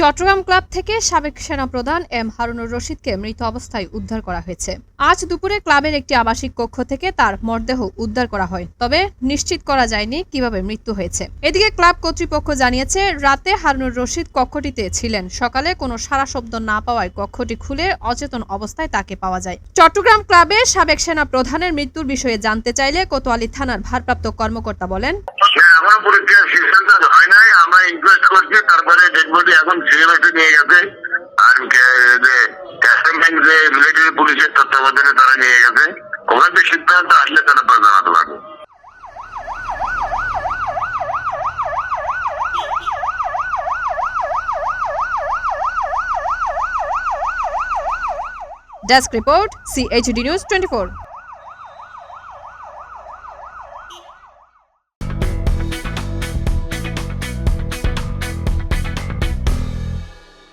Chittagong club থেকে সাবেক সেনাপ্রধান এম হারুনুর রশিদকে মৃত অবস্থায় উদ্ধার করা হয়েছে। আজ দুপুরে ক্লাবের একটি আবাসিক কক্ষ থেকে তার মরদেহ উদ্ধার করা হয়। তবে নিশ্চিত করা যায়নি কীভাবে মৃত্যু হয়েছে। এদিকে ক্লাব কর্তৃপক্ষ জানিয়েছে, রাতে হারুনুর রশিদ কক্ষটিতে ছিলেন। সকালে কোনো সারা শব্দ না পাওয়ায় কক্ষটি খুলে অচেতন অবস্থায় তাকে পাওয়া যায়। চট্টগ্রাম ক্লাবে সাবেক সেনা প্রধানের মৃত্যুর বিষয়ে জানতে চাইলে কোতোয়ালি থানার ভারপ্রাপ্ত কর্মকর্তা বলেন সিদ্ধান্ত হয় নাই আমরা করছি তারপরে ডেড বডি এখন সিএমএসে নিয়ে গেছে, আর যে ক্যান্টনমেন্ট যে মিলিটারি পুলিশের তত্ত্বাবধানে তারা নিয়ে গেছে, ওখান থেকে সিদ্ধান্ত আসলে তারা জানাতে পারবে। টোয়েন্টি